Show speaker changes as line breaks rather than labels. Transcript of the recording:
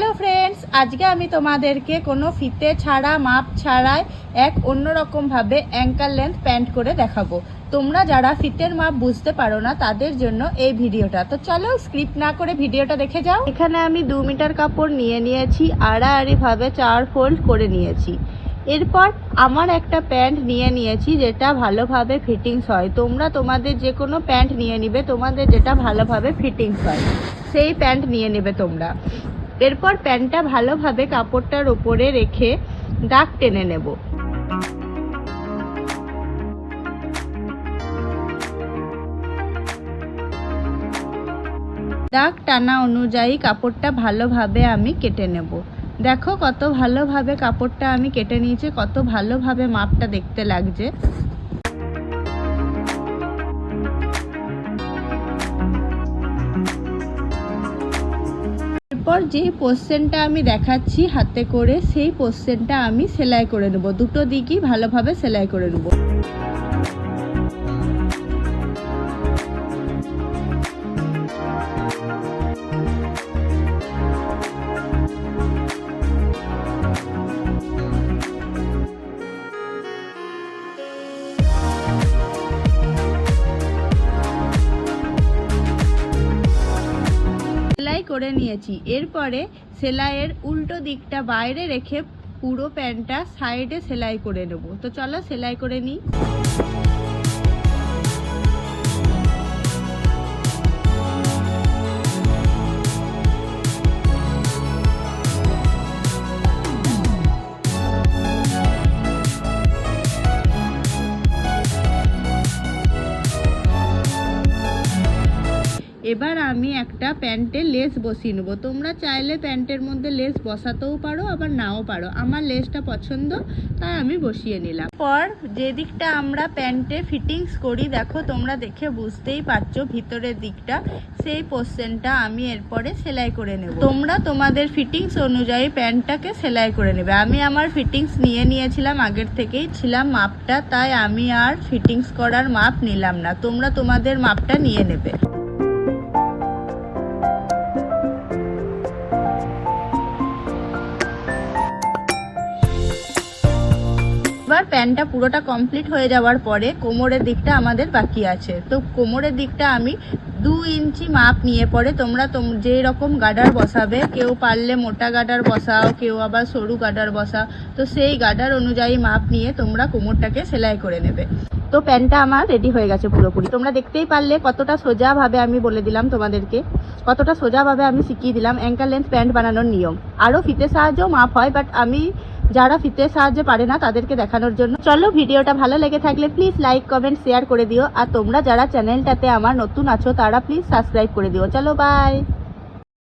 Hello friends, আজকে আমি তোমাদেরকে কোনো ফিতে ছাড়া, মাপ ছাড়াই এক অন্যরকমভাবে অ্যাঙ্কার লেন্থ প্যান্ট করে দেখাবো। তোমরা যারা ফিতের মাপ বুঝতে পারো না, তাদের জন্য এই ভিডিওটা। তো চলো স্ক্রিপ্ট না করে ভিডিওটা দেখে যাও। এখানে আমি দু মিটার কাপড় নিয়ে নিয়েছি, আড়াআড়িভাবে চার ফোল্ড করে নিয়েছি। এরপর আমার একটা প্যান্ট নিয়ে নিয়েছি, যেটা ভালোভাবে ফিটিংস হয়। তোমরা তোমাদের যে কোনো প্যান্ট নিয়ে নিবে, তোমাদের যেটা ভালোভাবে ফিটিংস হয়, সেই প্যান্ট নিয়ে নেবে তোমরা। এরপর প্যান্টটা ভালোভাবে কাপড়টার উপরে রেখে দাগ টেনে নেব। দাগ টানা অনুযায়ী কাপড়টা ভালোভাবে আমি কেটে নেব। দেখো কত ভালোভাবে কাপড়টা আমি কেটে নিয়েছি, কত ভালোভাবে মাপটা দেখতে লাগছে। এরপর যে পোশ্চেনটা আমি দেখাচ্ছি হাতে করে, সেই পোশ্চেনটা আমি সেলাই করে নেব। দুটো দিকই ভালোভাবে সেলাই করে নেব। করে নিয়েছি। এরপরে সেলাইয়ের উল্টো দিকটা বাইরে রেখে পুরো প্যান্টটা সাইডে সেলাই করে নেব। তো চলো সেলাই করে নিই। এবার আমি একটা প্যান্টে লেস বসিয়ে নেব। তোমরা চাইলে প্যান্টের মধ্যে লেস বসাতেও পারো, আবার নাও পারো। আমার লেসটা পছন্দ, তাই আমি বসিয়ে নিলাম। পর যে দিকটা আমরা প্যান্টে ফিটিংস করি, দেখো তোমরা দেখে বুঝতেই পারছ ভিতরের দিকটা। সেই পোর্শনটা আমি এরপরে সেলাই করে নেব। তোমরা তোমাদের ফিটিংস অনুযায়ী প্যান্টটাকে সেলাই করে নেবে। আমি আমার ফিটিংস নিয়ে নিয়েছিলাম, আগের থেকেই ছিলাম মাপটা, তাই আমি আর ফিটিংস করার মাপ নিলাম না। তোমরা তোমাদের মাপটা নিয়ে নেবে। এবার প্যান্টটা পুরোটা কমপ্লিট হয়ে যাওয়ার পরে কোমরের দিকটা আমাদের বাকি আছে। তো কোমরের দিকটা আমি দু ইঞ্চি মাপ নিয়ে পরে তোমরা তোম যেই রকম গাডার বসাবে, কেউ পারলে মোটা গাডার বসাও, কেউ আবার সরু গাডার বসাও, তো সেই গাডার অনুযায়ী মাপ নিয়ে তোমরা কোমরটাকে সেলাই করে নেবে। তো প্যান্টটা আমার রেডি হয়ে গেছে পুরোপুরি। তোমরা দেখতেই পারলে কতটা সোজাভাবে আমি বলে দিলাম তোমাদেরকে, কতটা সোজাভাবে আমি শিখিয়ে দিলাম অ্যাঙ্কার লেন্থ প্যান্ট বানানোর নিয়ম। আরও ফিতে সাহায্যেও মাপ হয় বাট আমি যারা ফিতে সাহায্যে পারে না তাদেরকে দেখানোর জন্য। চলো ভিডিওটা ভালো লেগে থাকলে প্লিজ লাইক কমেন্ট শেয়ার করে দিও। আর তোমরা যারা চ্যানেলটাতে আমার নতুন আছো তারা প্লিজ সাবস্ক্রাইব করে দিও। চলো বাই